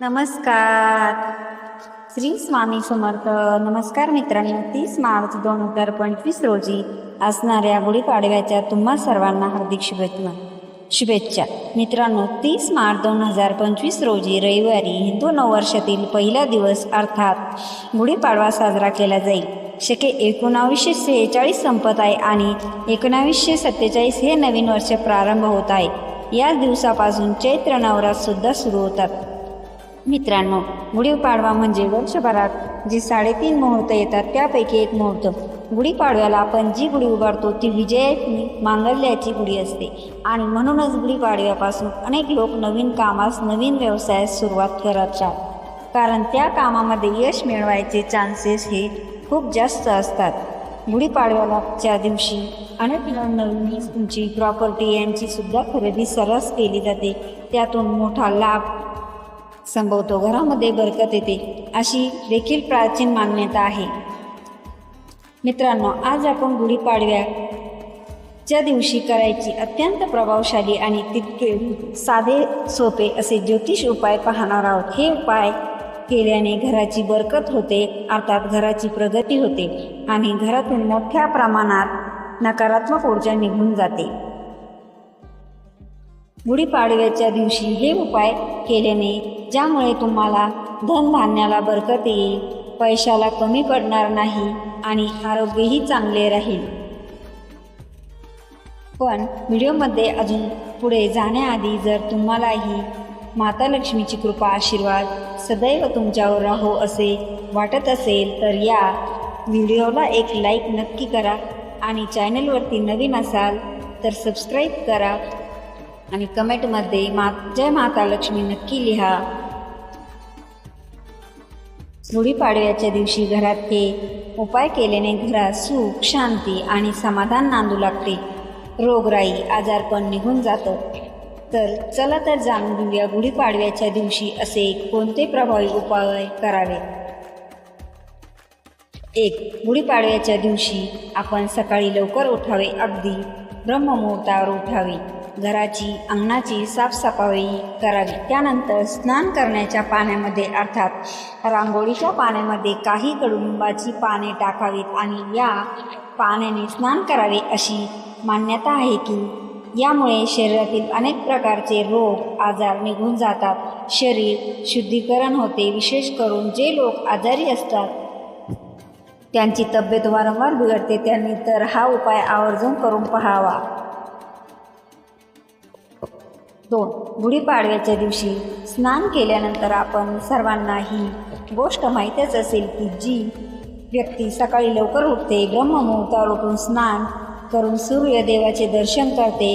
नमस्कार. श्री स्वामी समर्थ. नमस्कार मित्रांनो तीस मार्च दोन हजार पंचवीस रोजी असणाऱ्या गुढीपाडव्याच्या तुम्हा सर्वांना हार्दिक शुभेच्छा. शुभेच्छा. मित्रांनो तीस मार्च दोन हजार पंचवीस रोजी रविवारी हिंदू नववर्षातील पहिला दिवस अर्थात गुढीपाडवा साजरा केला जाईल. शके एकोणावीसशे सेहेचाळीस संपत आहे आणि एकोणावीसशे सत्तेचाळीस हे नवीन वर्ष प्रारंभ होत आहे. याच दिवसापासून चैत्र नवरात सुद्धा सुरू होतात. मित्रांनो गुढीपाडवा म्हणजे वर्षभरात जी साडेतीन मुहूर्त येतात त्यापैकी एक मुहूर्त. गुढीपाडव्याला आपण जी गुढी उभारतो ती विजय मांगल्याची गुढी असते. आणि म्हणूनच गुढीपाडव्यापासून अनेक लोक नवीन कामास नवीन व्यवसायास सुरुवात करतात कारण त्या कामामध्ये यश मिळवायचे चान्सेस हे खूप जास्त असतात. गुढीपाडव्याच्या दिवशी अनेक नवीन तुमची प्रॉपर्टी यांची सुद्धा खरेदी सरस केली जाते. त्यातून मोठा लाभ संभवतो. घरामध्ये बरकत येते अशी देखील प्राचीन मान्यता आहे. मित्रांनो आज आपण गुढीपाडव्याच्या दिवशी करायची अत्यंत प्रभावशाली आणि तितके साधे सोपे असे ज्योतिष उपाय पाहणार आहोत. हे उपाय केल्याने घराची बरकत होते अर्थात घराची प्रगती होते आणि घरातून मोठ्या प्रमाणात नकारात्मक ऊर्जा निघून जाते. गुढीपाडव्याच्या दिवशी हे उपाय केल्याने ज्यामुळे तुम्हाला धनधान्याला बरकत येईल पैशाला कमी पडणार नाही आणि आरोग्यही चांगले राहील. पण व्हिडिओमध्ये अजून पुढे जाण्याआधी जर तुम्हालाही माता लक्ष्मीची कृपा आशीर्वाद सदैव तुमच्यावर राहो असे वाटत असेल तर या व्हिडिओला एक लाईक नक्की करा आणि चॅनलवरती नवीन असाल तर सबस्क्राईब करा. आणि कमेंटमध्ये मा जय माता लक्ष्मी नक्की लिहा. गुढीपाडव्याच्या दिवशी घरात हे उपाय केल्याने घरात सुख शांती आणि समाधान नांदू लागते. रोगराई आजारपण निघून जातं. तर चला तर जाणून घेऊया गुढीपाडव्याच्या दिवशी असे कोणते प्रभावी उपाय करावे? एक गुढीपाडव्याच्या दिवशी आपण सकाळी लवकर उठावे. अगदी ब्रह्ममुहूर्तावर उठावे. घराची अंगणाची साफसफाई करावी. त्यानंतर स्नान करण्याच्या पाण्यामध्ये अर्थात रांगोळीच्या पाण्यामध्ये काही कडुंबाची पाने टाकावीत आणि या पाण्याने स्नान करावे अशी मान्यता आहे की यामुळे शरीरातील अनेक प्रकारचे रोग आजार निघून जातात. शरीर शुद्धीकरण होते विशेष करून जे लोक आजारी असतात. त्यांची तब्येत वारंवार बिघडते त्यांनी तर हा उपाय आवर्जून करून पहावा. दोन. गुढीपाडव्याच्या दिवशी स्नान केल्यानंतर आपण सर्वांना ही गोष्ट माहीतच असेल की जी व्यक्ती सकाळी लवकर उठते ब्रह्ममुहूर्तावर उठून स्नान करून सूर्यदेवाचे दर्शन करते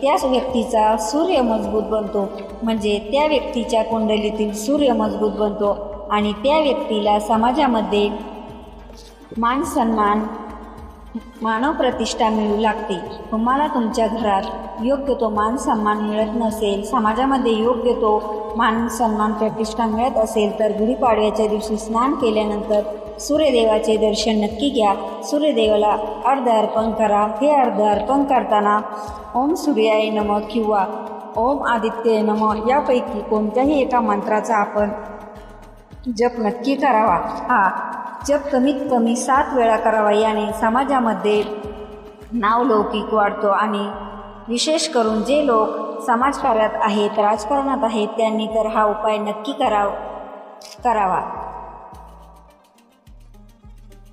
त्याच व्यक्तीचा सूर्य मजबूत बनतो. म्हणजे त्या व्यक्तीच्या कुंडलीतील सूर्य मजबूत बनतो आणि त्या व्यक्तीला समाजामध्ये मान सन्मान मानव प्रतिष्ठा मिळू लागते. तुम्हाला तुमच्या घरात योग्य तो मान सन्मान मिळत नसेल समाजामध्ये योग्य तो मान सन्मान प्रतिष्ठा मिळत असेल तर गुढीपाडव्याच्या दिवशी स्नान केल्यानंतर सूर्यदेवाचे दर्शन नक्की घ्या. सूर्यदेवाला अर्ध अर्पण करा. हे अर्ध अर्पण करताना ओम सूर्याय नम किंवा ओम आदित्य नम यापैकी कोणत्याही एका मंत्राचा आपण जप नक्की करावा. हा जप कमीत कमी सात वेळा करावा. याने समाजामध्ये नावलौकिक वाढतो आणि विशेष करून जे लोक समाजकार्यात आहेत राजकारणात आहेत त्यांनी तर हा उपाय नक्की कराव करावा.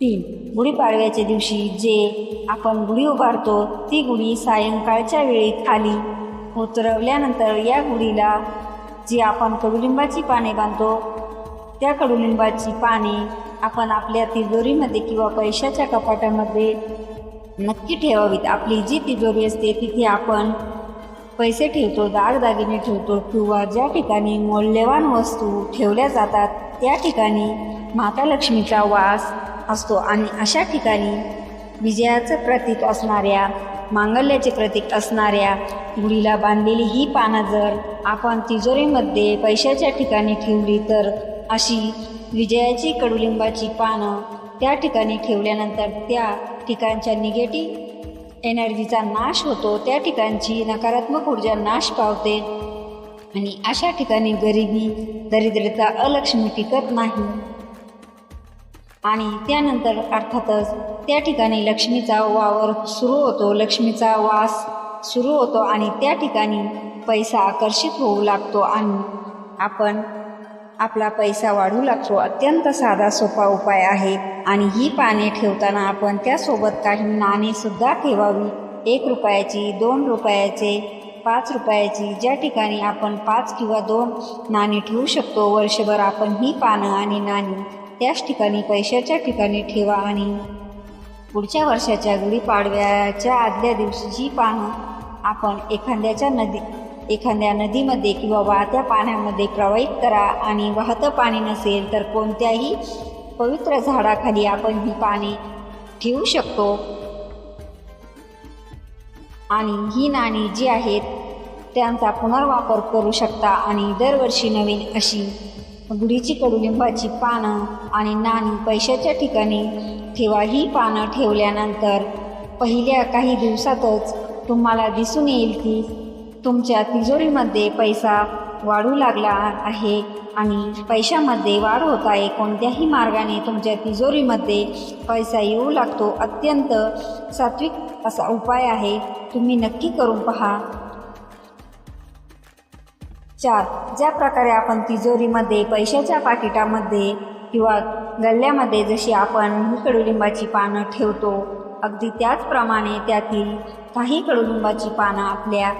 तीन गुढीपाडव्याच्या दिवशी जे आपण गुढी उभारतो ती गुढी सायंकाळच्या वेळी खाली उतरवल्यानंतर या गुढीला जी आपण कडुलिंबाची पाने बांधतो त्या कडुलिंबाची पाने आपण आपल्या तिजोरीमध्ये किंवा पैशाच्या कपाटामध्ये नक्की ठेवावीत. आपली जी तिजोरी असते तिथे आपण पैसे ठेवतो दागदागिने ठेवतो किंवा ज्या ठिकाणी मौल्यवान वस्तू ठेवल्या जातात त्या ठिकाणी माता लक्ष्मीचा वास असतो. आणि अशा ठिकाणी विजयाचं प्रतीक असणाऱ्या मांगल्याचे प्रतीक असणाऱ्या गुढीला बांधलेली ही पानं जर आपण तिजोरीमध्ये पैशाच्या ठिकाणी ठेवली तर अशी विजयाची कडुलिंबाची पानं त्या ठिकाणी ठेवल्यानंतर त्या ठिकाणच्या निगेटिव्ह एनर्जीचा नाश होतो त्या ठिकाणची नकारात्मक ऊर्जा नाश पावते. आणि अशा ठिकाणी गरिबी दरिद्रता अलक्ष्मी टिकत नाही. आणि त्यानंतर अर्थातच त्या ठिकाणी लक्ष्मीचा वावर सुरू होतो लक्ष्मीचा वास सुरू होतो आणि त्या ठिकाणी पैसा आकर्षित होऊ लागतो आणि आपण आपला पैसा वाढू लागतो. अत्यंत साधा सोपा उपाय आहे. आणि ही पाने ठेवताना आपण त्यासोबत काही नाणेसुद्धा ठेवावी. एक रुपयाची दोन रुपयाचे पाच रुपयाची ज्या ठिकाणी आपण पाच किंवा दोन नाणी ठेवू शकतो वर्षभर आपण ही पानं आणि नाणी त्याच ठिकाणी पैशाच्या ठिकाणी ठेवा आणि पुढच्या वर्षाच्या गुढीपाडव्याच्या आदल्या दिवशी जी पानं आपण एखाद्याच्या नदी एखाद्या नदीमध्ये किंवा वाहत्या पाण्यामध्ये प्रवाहित करा आणि वाहतं पाणी नसेल तर कोणत्याही पवित्र झाडाखाली आपण ही पाने ठेवू शकतो. आणि ही नाणी जी आहेत त्यांचा पुनर्वापर करू शकता आणि दरवर्षी नवीन अशी गुढीची कडुलिंबाची पानं आणि नाणी पैशाच्या ठिकाणी ठेवा. ही पानं ठेवल्यानंतर पहिल्या काही दिवसातच तुम्हाला दिसून येईल की तुमच्या तिजोरीमध्ये पैसा वाढू लागला आहे आणि पैशामध्ये वाढ होत आहे. कोणत्याही मार्गाने तुमच्या तिजोरीमध्ये पैसा येऊ लागतो अत्यंत सात्विक असा उपाय आहे. तुम्ही नक्की करून पहा. चार ज्या प्रकारे आपण तिजोरीमध्ये पैशाच्या पाकिटामध्ये किंवा गल्ल्यामध्ये जशी आपण कडुलिंबाची पानं ठेवतो अगदी त्याचप्रमाणे त्यातील काही कडुलिंबाची पानं आपल्या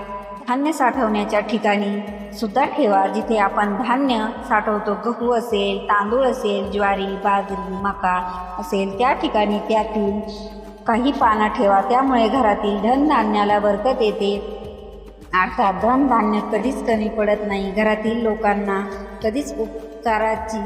धान्य साठवण्याच्या ठिकाणी सुद्धा ठेवा जिथे आपण धान्य साठवतो. गहू असेल तांदूळ असेल ज्वारी बाजरी मका असेल त्या ठिकाणी त्यातील काही पानं ठेवा. त्यामुळे घरातील धनधान्याला बरकत येते. अर्थात धनधान्य कधीच कमी पडत नाही. घरातील लोकांना कधीच उपकाराची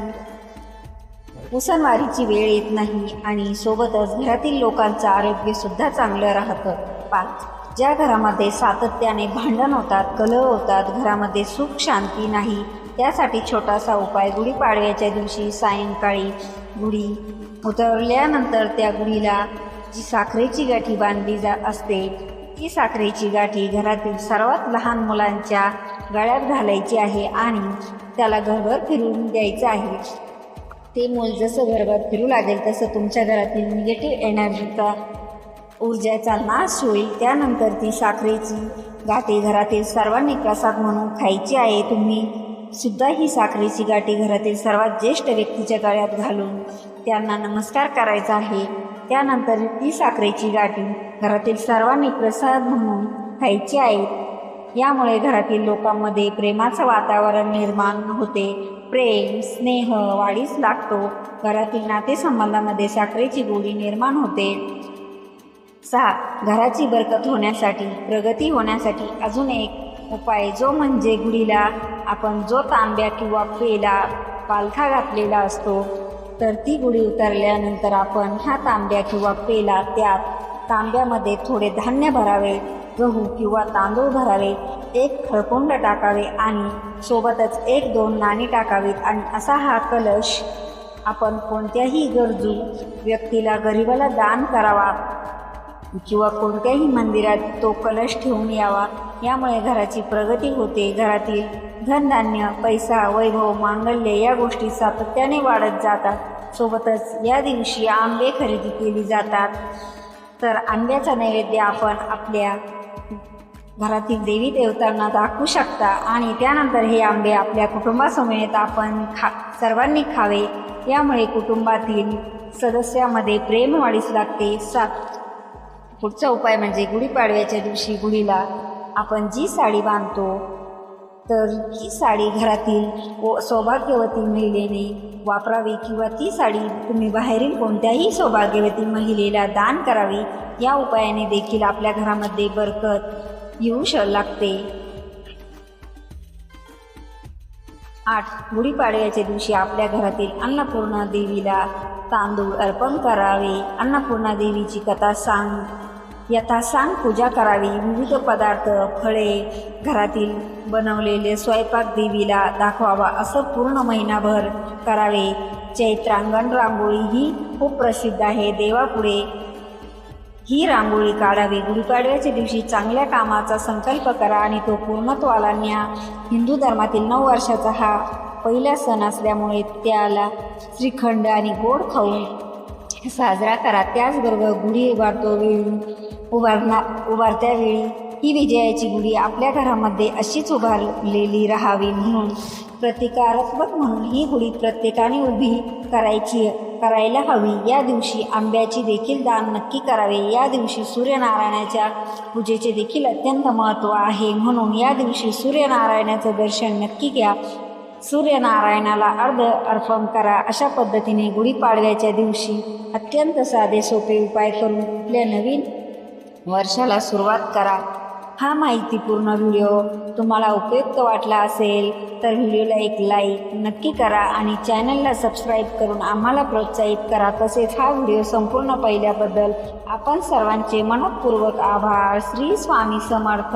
उसनवारीची वेळ येत नाही आणि सोबतच घरातील लोकांचं आरोग्यसुद्धा चांगलं राहतं. पाच. ज्या घरामध्ये सातत्याने भांडण होतात कलह होतात घरामध्ये सुख शांती नाही त्यासाठी छोटासा उपाय गुढीपाडव्याच्या दिवशी सायंकाळी गुढी उतरल्यानंतर त्या गुढीला जी साखरेची गाठी बांधली जा असते ती साखरेची गाठी घरातील सर्वात लहान मुलांच्या गळ्यात घालायची आहे आणि त्याला घरभर फिरून द्यायचं आहे. ते मूल जसं घरभर फिरू लागेल तसं तुमच्या घरातील निगेटिव्ह एनर्जीचा ऊर्जेचा नाश होईल त्यानंतर ती साखरेची गाठी घरातील सर्वांनी प्रसाद म्हणून खायची आहे. तुम्ही सुद्धा ही साखरेची गाठी घरातील सर्वात ज्येष्ठ व्यक्तीच्या गळ्यात घालून त्यांना नमस्कार करायचा आहे. त्यानंतर ती साखरेची गाठी घरातील सर्वांनी प्रसाद म्हणून खायची आहे. यामुळे घरातील लोकांमध्ये प्रेमाचं वातावरण निर्माण होते. प्रेम स्नेह वाढीस लागतो. घरातील नातेसंबंधामध्ये साखरेची गोडी निर्माण होते. सहा घराची बरकत होण्यासाठी प्रगती होण्यासाठी अजून एक उपाय जो म्हणजे गुढीला आपण जो तांब्या किंवा पेला पालखा घातलेला असतो तर ती गुढी उतरल्यानंतर आपण ह्या तांब्या किंवा पेला त्यात तांब्यामध्ये थोडे धान्य भरावे गहू किंवा तांदूळ भरावे एक खळकुंड टाकावे आणि सोबतच एक दोन नाणी टाकावीत आणि असा हा कलश आपण कोणत्याही गरजू व्यक्तीला गरिबाला दान करावा. किंवा कोणत्याही मंदिरात तो कलश ठेवून यावा. यामुळे घराची प्रगती होते. घरातील धनधान्य पैसा वैभव मांगल्य या गोष्टी सातत्याने वाढत जातात. सोबतच या दिवशी आंबे खरेदी केली जातात. तर आंब्याचा नैवेद्य आपण आपल्या घरातील देवी देवतांना दाखवू शकता आणि त्यानंतर हे आंबे आपल्या कुटुंबासमवेत आपण खा सर्वांनी खावे. यामुळे कुटुंबातील सदस्यामध्ये प्रेम वाढीस लागते. सात पुढचा उपाय म्हणजे गुढीपाडव्याच्या दिवशी गुढीला आपण जी साडी बांधतो तर ही साडी घरातील व सौभाग्यवती महिलेने वापरावी किंवा ती साडी तुम्ही बाहेरील कोणत्याही सौभाग्यवती महिलेला दान करावी या उपायाने देखील आपल्या घरामध्ये बरकत येऊ श लागते. आठ गुढीपाडव्याच्या दिवशी आपल्या घरातील अन्नपूर्णा देवीला तांदूळ अर्पण करावे. अन्नपूर्णा देवीची कथा सांग. यथासांग पूजा करावी. विविध पदार्थ फळे घरातील बनवलेले स्वयंपाक देवीला दाखवावा असं पूर्ण महिनाभर करावे. चैत्रांगण रांगोळी ही खूप प्रसिद्ध आहे. देवापुढे ही रांगोळी काढावी. गुढीपाडव्याच्या दिवशी चांगल्या कामाचा संकल्प करा आणि तो पूर्णत्वाला न्या हिंदू धर्मातील नऊ वर्षाचा हा पहिला सण असल्यामुळे त्याला श्रीखंड आणि गोड खाऊन साजरा करा. त्याचबरोबर गुढी उभारतो उभारणा उभारत्या वेळी ही विजयाची गुढी आपल्या घरामध्ये अशीच उभारलेली राहावी म्हणून प्रतिकारात्मक म्हणून ही गुढी प्रत्येकाने उभी करायची करायला हवी. या दिवशी आंब्याची देखील दान नक्की करावे. या दिवशी सूर्यनारायणाच्या पूजेचे देखील अत्यंत महत्त्व आहे. म्हणून या दिवशी सूर्यनारायणाचं दर्शन नक्की घ्या. सूर्यनारायणाला अर्ध अर्पण करा. अशा पद्धतीने गुढीपाडव्याच्या दिवशी अत्यंत साधे सोपे उपाय करून आपल्या नवीन वर्षाला सुरुवात करा. हा माहितीपूर्ण व्हिडिओ तुम्हाला उपयुक्त वाटला असेल तर व्हिडिओला एक लाईक नक्की करा आणि चॅनलला सबस्क्राईब करून आम्हाला प्रोत्साहित करा. तसेच हा व्हिडिओ संपूर्ण पाहिल्याबद्दल आपण सर्वांचे मनपूर्वक आभार. श्री स्वामी समर्थ.